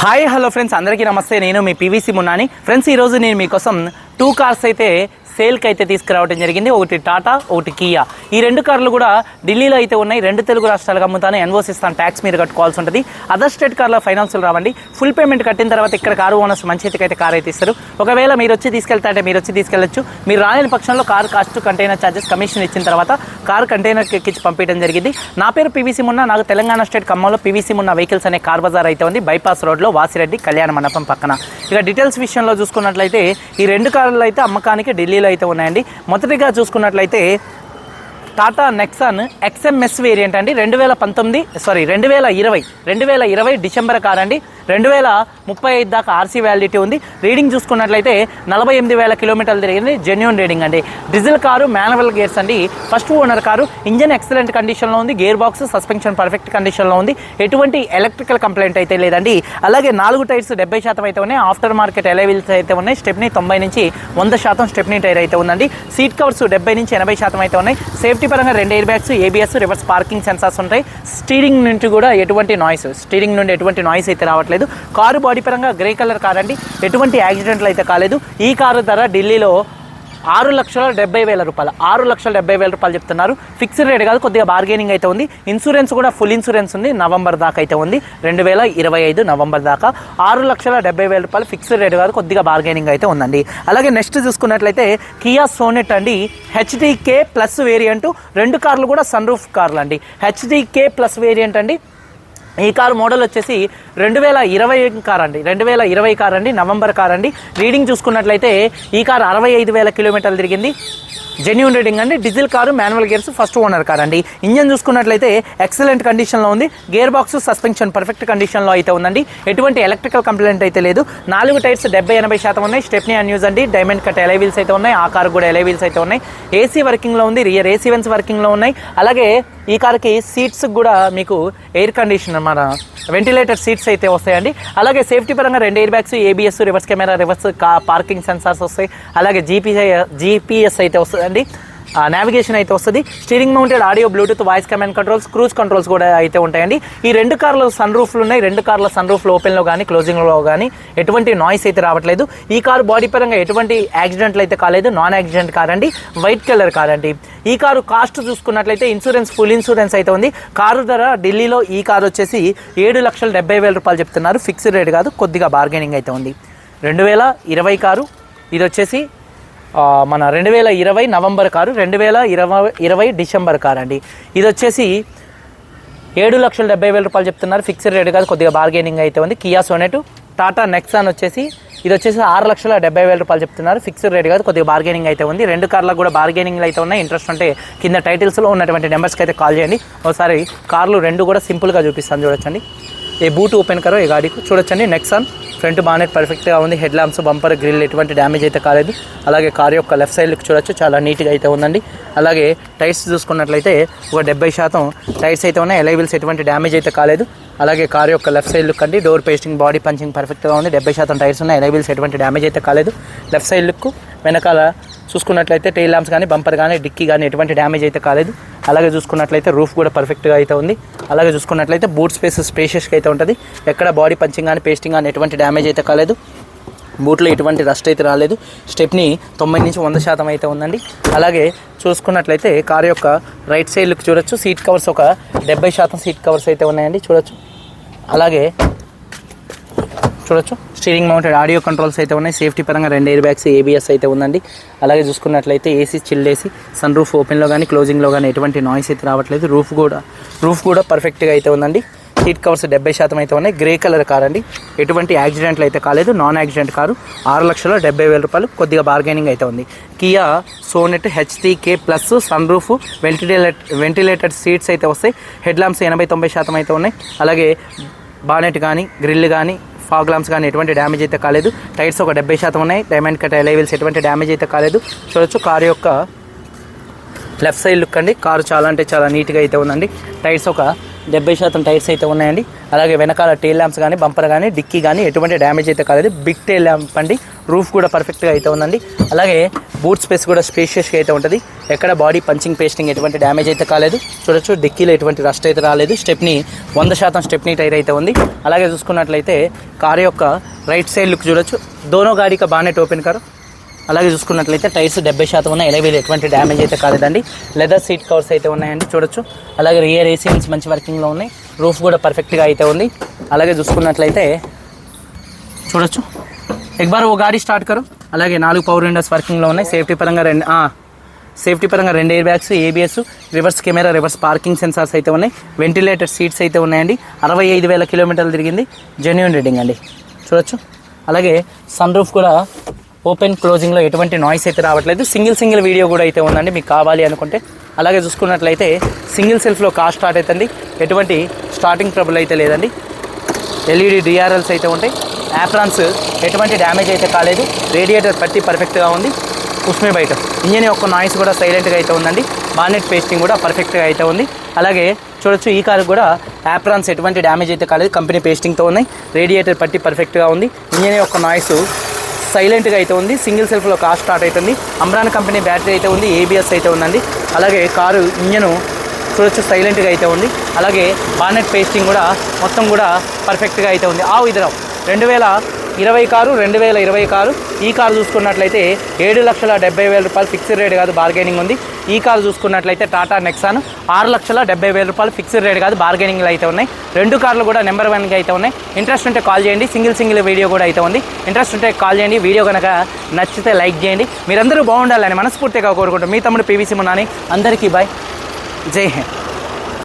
Hi hello friends అందరికీ నమస్తే. నేను మీ పీవీసీ మున్నాని. ఫ్రెండ్స్ ఈరోజు నేను మీకోసం టూ కార్స్ అయితే సేల్కి అయితే తీసుకురావడం జరిగింది. ఒకటి టాటా ఒకటి కియా. ఈ రెండు కార్లు కూడా ఢిల్లీలో అయితే ఉన్నాయి. రెండు తెలుగు రాష్ట్రాలకు అమ్ముతాను ఎన్ఓసి ఇస్తాను ట్యాక్స్ మీరు కట్టుకోవాల్సి ఉంటుంది. అదర్ స్టేట్ కార్లో ఫైనాన్షియల్ రావండి. ఫుల్ పేమెంట్ కట్టిన తర్వాత ఇక్కడ కారు ఓనర్స్ మంచి అయితే కార్ అయితే ఇస్తారు. ఒకవేళ మీరు వచ్చి తీసుకెళ్తా అంటే మీరు వచ్చి తీసుకెళ్ళచ్చు. మీరు రాలేని పక్షంలో car cost container charges commission ఇచ్చిన తర్వాత కార్ కంటైనర్ ఎక్కించి పంపించడం జరిగింది. నా పేరు పీవీసీ మున్న. నాకు తెలంగాణ స్టేట్ ఖమ్మంలో పీవీసీ మున్న వెహికల్స్ అనే కార్ బజార్ అయితే ఉంది. బైపాస్ రోడ్లో వాసిరెడ్డి కళ్యాణ మండపం పక్కన. ఇక డీటెయిల్స్ విషయంలో చూసుకున్నట్లయితే ఈ రెండు కార్లు అయితే అమ్మకానికి ఢిల్లీలో అయితే ఉన్నాయండి. మొదటిగా చూసుకున్నట్లయితే టాటా నెక్సాన్ ఎక్స్ఎంఎస్ వేరియంట్ అండి. రెండు వేల పంతొమ్మిది సారీ రెండు వేల ఇరవై రెండు వేల ఇరవై డిసెంబర్ కార్ అండి రెండు వేల ముప్పై ఐదు దాకా ఆర్సీ వ్యాలిడిటీ ఉంది. రీడింగ్ చూసుకున్నట్లయితే నలభై ఎనిమిది వేల కిలోమీటర్లు తిరిగింది జెన్యున్ రీడింగ్ అండి. డీజిల్ కారు మాన్యువల్ గేర్స్ అండి. First owner car engine excellent కండిషన్లో ఉంది. గేర్ బాక్స్ సస్పెన్షన్ పర్ఫెక్ట్ కండిషన్లో ఉంది. ఎటువంటి ఎలక్ట్రికల్ కంప్లైంట్ అయితే లేదండి. అలాగే నాలుగు టైర్స్ డెబ్బై శాతం అయితే ఉన్నాయి. ఆఫ్టర్ మార్కెట్ ఎలైవిల్స్ అయితే ఉన్నాయి. స్టెప్నీ తొంభై నుంచి వంద శాతం స్టెప్నీ టైర్ అయితే ఉందండి. సీట్ కవర్స్ డెబ్బై నుంచి ఎనభై శాతం అయితే ఉన్నాయి. సేఫ్టీ పరంగా రెండు air bags ABS reverse parking sensors ఉంటాయి. స్టీరింగ్ నుంచి కూడా ఎటువంటి నాయిస్ స్టీరింగ్ నుండి ఎటువంటి నాయిస్ అయితే రావట్లేదు. కారు బాడీ పరంగా గ్రే కలర్ కార్ అండి ఎటువంటి యాక్సిడెంట్లు అయితే కాలేదు. ఈ కారు ధర ఢిల్లీలో ఆరు లక్షల డెబ్బై వేల రూపాయలు. ఆరు లక్షల డెబ్బై వేల రూపాయలు చెప్తున్నారు. ఫిక్స్డ్ రేట్ కాదు కొద్దిగా బార్గెనింగ్ అయితే ఉంది. ఇన్సూరెన్స్ కూడా ఫుల్ ఇన్సూరెన్స్ ఉంది. నవంబర్ దాకా అయితే ఉంది. రెండు వేల ఇరవై ఐదు నవంబర్ దాకా ఆరు లక్షల డెబ్బై వేల రూపాయలు ఫిక్స్డ్ రేట్ కాదు కొద్దిగా బార్గెనింగ్ అయితే ఉందండి. అలాగే నెక్స్ట్ చూసుకున్నట్లయితే కియా సోనెట్ అండి. HDK plus variant. రెండు కార్లు కూడా సన్ రూఫ్ కార్లు అండి హెచ్డికే ప్లస్ వేరియంట్ అండి. ఈ కారు మోడల్ వచ్చేసి రెండు వేల ఇరవై కార్ అండి రెండు వేల ఇరవై కార్ అండి నవంబర్ కార్ అండి రీడింగ్ చూసుకున్నట్లయితే ఈ కారు అరవై ఐదు వేల కిలోమీటర్లు తిరిగింది. జెన్యున్ రీడింగ్ అండి. Diesel car manual gears first owner car అండి ఇంజన్ చూసుకున్నట్లయితే ఎక్సలెంట్ కండిషన్లో ఉంది. గేర్ బాక్స్ సస్పెన్షన్ పర్ఫెక్ట్ కండిషన్లో అయితే ఉందండి. ఎటువంటి ఎలక్ట్రికల్ కంప్లైంట్ అయితే లేదు. నాలుగు టైర్స్ డెబ్బై ఎనభై శాతం ఉన్నాయి. స్టెప్నీ అన్యూస్ అండి. డైమండ్ కట్ ఎలై వీల్స్ అయితే ఉన్నాయి. ఆ కారు కూడా ఎలై వీల్స్ అయితే ఉన్నాయి. ఏసీ వర్కింగ్లో ఉంది. రియర్ ఏసీ వెన్స్ వర్కింగ్లో ఉన్నాయి. అలాగే ఈ కార్కి సీట్స్ కూడా మీకు ఎయిర్ కండిషనర్ మన వెంటిలేటర్ సీట్స్ అయితే వస్తాయండి. అలాగే సేఫ్టీ పరంగా రెండు air bags ABS reverse camera reverse కా పార్కింగ్ సెన్సార్స్ వస్తాయి. అలాగే జీపీఐ జీపీఎస్ అయితే వస్తుందండి. నావిగేషన్ అయితే వస్తుంది. Steering mounted audio bluetooth voice command controls cruise controls కూడా అయితే ఉంటాయండి. ఈ రెండు కార్లు సన్ రూఫ్లు ఉన్నాయి. రెండు కార్ల సన్ రూఫ్లు ఓపెన్లో కానీ క్లోజింగ్లో కానీ ఎటువంటి నాయిస్ అయితే రావట్లేదు. ఈ కారు బాడీ పరంగా ఎటువంటి యాక్సిడెంట్లు అయితే కాలేదు. నాన్ యాక్సిడెంట్ కార్ అండి. వైట్ కలర్ కార్ అండి. ఈ కారు కాస్ట్ చూసుకున్నట్లయితే ఇన్సూరెన్స్ ఫుల్ ఇన్సూరెన్స్ అయితే ఉంది. కారు ధర ఢిల్లీలో ఈ కారు వచ్చేసి ఏడు లక్షల డెబ్బై వేల రూపాయలు చెప్తున్నారు. ఫిక్స్డ్ రేట్ కాదు కొద్దిగా బార్గెనింగ్ అయితే ఉంది. రెండు వేల ఇరవై కారు. ఇది వచ్చేసి మన రెండు వేల ఇరవై నవంబర్ కారు రెండు వేల ఇరవై ఇరవై డిసెంబర్ కారు అండి. ఇది వచ్చేసి ఏడు లక్షల డెబ్బై వేల రూపాయలు చెప్తున్నారు. ఫిక్స్డ్ రేట్ కాదు కొద్దిగా బార్గెనింగ్ అయితే ఉంది. కియా సోనెట్ టాటా నెక్సాన్ వచ్చేసి ఇది వచ్చేసి ఆరు లక్షల డెబ్బై వేల రూపాయలు చెప్తున్నారు. ఫిక్స్డ్ రేట్ కాదు కొద్దిగా బార్గెనింగ్ అయితే ఉంది. రెండు కార్లకు కూడా బార్గెనింగ్ అయితే ఉన్నాయి. ఇంట్రెస్ట్ ఉంటే కింద టైటిల్స్లో ఉన్నటువంటి నెంబర్స్కి అయితే కాల్ చేయండి. ఒకసారి కార్లు రెండు కూడా సింపుల్గా చూపిస్తాను చూడొచ్చండి. ఏ బూట్ ఓపెన్ కరో ఈ గాడికి చూడొచ్చండి. నెక్సాన్ ఫ్రంట్ బానెట్ పర్ఫెక్ట్గా ఉంది. హెడ్ ల్యాంప్స్ బంపర్ గ్రిల్ ఎటువంటి డ్యామేజ్ అయితే కాలేదు. అలాగే కార్ యొక్క లెఫ్ట్ సైడ్ లుక్ చూడొచ్చు. చాలా నీట్గా అయితే ఉందండి. అలాగే టైర్స్ చూసుకున్నట్లయితే ఒక డెబ్బై శాతం టైర్స్ అయితే ఉన్నాయి. ఎలైబుల్స్ ఎటువంటి డ్యామేజ్ అయితే కాలేదు. అలాగే కార్ యొక్క లెఫ్ట్ సైడ్ లుక్ అండి. డోర్ పేస్టింగ్ బాడీ పంచింగ్ పర్ఫెక్ట్గా ఉంది. డెబ్బై శాతం టైర్స్ ఉన్నాయి. ఎలైబుల్స్ ఎటువంటి డ్యామేజ్ అయితే కాలేదు. లెఫ్ట్ సైడ్ లుక్ వెనకాల చూసుకున్నట్లయితే టైల్ ల్యాంప్స్ కానీ బంపర్ కానీ డిక్కీ కానీ ఎటువంటి డ్యామేజ్ అయితే కాలేదు. అలాగే చూసుకున్నట్లయితే రూఫ్ కూడా పర్ఫెక్ట్గా అయితే ఉంది. అలాగే చూసుకున్నట్లయితే బూట్ స్పేస్ స్పేషియస్గా అయితే ఉంటుంది. ఎక్కడ బాడీ పంచింగ్ కానీ పేస్టింగ్ కానీ ఎటువంటి డ్యామేజ్ అయితే కాలేదు. బూట్లో ఎటువంటి రస్ట్ అయితే రాలేదు. స్టెప్ని తొంభై నుంచి వంద శాతం అయితే ఉందండి. అలాగే చూసుకున్నట్లయితే కార్ యొక్క రైట్ సైడ్ లుక్ చూడొచ్చు. సీట్ కవర్స్ ఒక డెబ్బై శాతం సీట్ కవర్స్ అయితే ఉన్నాయండి. చూడొచ్చు. అలాగే చూడొచ్చు. స్టీరింగ్ మౌంటెడ్ ఆడియో కంట్రోల్స్ అయితే ఉన్నాయి. సేఫ్టీ పరంగా రెండు ఎయిర్ బ్యాగ్స్ ఏబిఎస్ అయితే ఉందండి. అలాగే చూసుకున్నట్లయితే AC chilled AC sun roof ఓపెన్లో కానీ క్లోజింగ్లో కానీ ఎటువంటి నాయిస్ అయితే రావట్లేదు. రూఫ్ కూడా రూఫ్ కూడా పర్ఫెక్ట్గా అయితే ఉందండి. సీట్ కవర్స్ డెబ్బై శాతం అయితే ఉన్నాయి. గ్రే కలర్ కార్ అండి. ఎటువంటి యాక్సిడెంట్లు అయితే కాలేదు. నాన్ యాక్సిడెంట్ కారు ఆరు లక్షల డెబ్బై వేల రూపాయలు కొద్దిగా బార్గెనింగ్ అయితే ఉంది. Kia Sonet HTK plus sun roof ventilate ventilated seats అయితే వస్తాయి. హెడ్ ల్యాంప్స్ ఎనభై తొంభై శాతం అయితే ఉన్నాయి. అలాగే బానెట్ కానీ గ్రిల్ కానీ ఫాగ్ లాంప్స్ కానీ ఎటువంటి డ్యామేజ్ అయితే కాలేదు. టైర్స్ ఒక డెబ్బై శాతం ఉన్నాయి. డైమండ్ కట్ ఎలైవిల్స్ ఎటువంటి డ్యామేజ్ అయితే కాలేదు. చూడొచ్చు కారు యొక్క లెఫ్ట్ సైడ్ లుక్ అండి. కారు చాలా అంటే చాలా నీట్గా అయితే ఉందండి. టైర్స్ ఒక డెబ్బై శాతం టైర్స్ అయితే ఉన్నాయండి. అలాగే వెనకాల టైల్ ల్యాంప్స్ కానీ బంపర్ కానీ డిక్కీ కానీ ఎటువంటి డ్యామేజ్ అయితే కాలేదు. బిగ్ టైల్ ల్యాంప్ అండి. రూఫ్ కూడా పర్ఫెక్ట్గా అయితే ఉందండి. అలాగే బూట్ స్పేస్ కూడా స్పేషియస్గా అయితే ఉంటుంది. ఎక్కడ బాడీ పంచింగ్ పేస్టింగ్ ఎటువంటి డ్యామేజ్ అయితే కాలేదు. చూడొచ్చు డిక్కీలో ఎటువంటి రస్ట్ అయితే రాలేదు. స్టెప్ని వంద శాతం స్టెప్నీ టైర్ అయితే ఉంది. అలాగే చూసుకున్నట్లయితే కార్ యొక్క రైట్ సైడ్ లుక్ చూడొచ్చు. దోనో గాడిక బాగానే ఓపెన్ కారు. అలాగే చూసుకున్నట్లయితే టైర్స్ డెబ్బై శాతం ఉన్నాయి. ఎలవీలు ఎటువంటి డ్యామేజ్ అయితే కాలేదండి. లెదర్ సీట్ కవర్స్ అయితే ఉన్నాయండి. చూడొచ్చు. అలాగే రియర్ ఏసీన్స్ మంచి వర్కింగ్లో ఉన్నాయి. రూఫ్ కూడా పర్ఫెక్ట్గా అయితే ఉంది. అలాగే చూసుకున్నట్లయితే చూడొచ్చు. ఎక్ బార్ ఓ గాడి స్టార్ట్ కరు. అలాగే నాలుగు పవర్ విండోస్ వర్కింగ్లో ఉన్నాయి. సేఫ్టీ పరంగా రెండు సేఫ్టీ పరంగా రెండు air bags ABS reverse camera reverse parking sensors అయితే ఉన్నాయి. వెంటిలేటర్ సీట్స్ అయితే ఉన్నాయండి. అరవై ఐదు వేల కిలోమీటర్లు తిరిగింది. జెన్యున్ రీడింగ్ అండి. చూడొచ్చు. అలాగే సన్ రూఫ్ కూడా ఓపెన్ క్లోజింగ్లో ఎటువంటి నాయిస్ అయితే రావట్లేదు. సింగిల్ సింగిల్ వీడియో కూడా అయితే ఉందండి. మీకు కావాలి అనుకుంటే. అలాగే చూసుకున్నట్లయితే సింగిల్ సెల్ఫ్లో కార్ స్టార్ట్ అవుతుంది. ఎటువంటి స్టార్టింగ్ ట్రబుల్ అయితే లేదండి. ఎల్ఈడి డిఆర్ఎల్స్ అయితే ఉంటాయి. యాప్రాన్స్ ఎటువంటి డ్యామేజ్ అయితే కాలేదు. రేడియేటర్ పట్టి పర్ఫెక్ట్గా ఉంది. ఉష్మే బయట. ఇంజన్ యొక్క నాయిస్ కూడా సైలెంట్గా అయితే ఉందండి. బానెట్ పేస్టింగ్ కూడా పర్ఫెక్ట్గా అయితే ఉంది. అలాగే చూడొచ్చు ఈ కారు కూడా యాప్రాన్స్ ఎటువంటి డ్యామేజ్ అయితే కాలేదు. కంపెనీ పేస్టింగ్తో ఉన్నాయి. రేడియేటర్ పట్టి పర్ఫెక్ట్గా ఉంది. ఇంజన్ యొక్క నాయిస్ సైలెంట్గా అయితే ఉంది. సింగిల్ సెల్ఫ్లో కార్ స్టార్ట్ అవుతుంది అమ్రాన్ కంపెనీ బ్యాటరీ అయితే ఉంది. ఏబిఎస్ అయితే ఉందండి. అలాగే కారు ఇంజను చూడొచ్చు సైలెంట్గా అయితే ఉంది. అలాగే బానెట్ పేస్టింగ్ కూడా మొత్తం కూడా పర్ఫెక్ట్గా అయితే ఉంది. ఆ ఇద్దరం. రెండు వేల ఇరవై కారు రెండు వేల ఇరవై కారు. ఈ కారు చూసుకున్నట్లయితే ఏడు లక్షల డెబ్బై వేల రూపాయలు ఫిక్స్డ్ రేట్ కాదు బార్గెనింగ్ ఉంది. ఈ కారు చూసుకున్నట్లయితే టాటా నెక్సాన్ ఆరు లక్షల డెబ్బై వేల రూపాయలు ఫిక్స్డ్ రేట్ కాదు బార్గెనింగ్లు అయితే ఉన్నాయి. రెండు కార్లు కూడా నెంబర్ వన్గా అయితే ఉన్నాయి. ఇంట్రెస్ట్ ఉంటే కాల్ చేయండి. సింగిల్ సింగిల్ వీడియో కూడా అయితే ఉంది. ఇంట్రెస్ట్ ఉంటే కాల్ చేయండి. వీడియో కనుక నచ్చితే లైక్ చేయండి. మీరందరూ బాగుండాలని మనస్ఫూర్తిగా కోరుకుంటాం మీ తమ్ముడు పీవీసీ మున్నాని అందరికీ బాయ్ జై హింద్.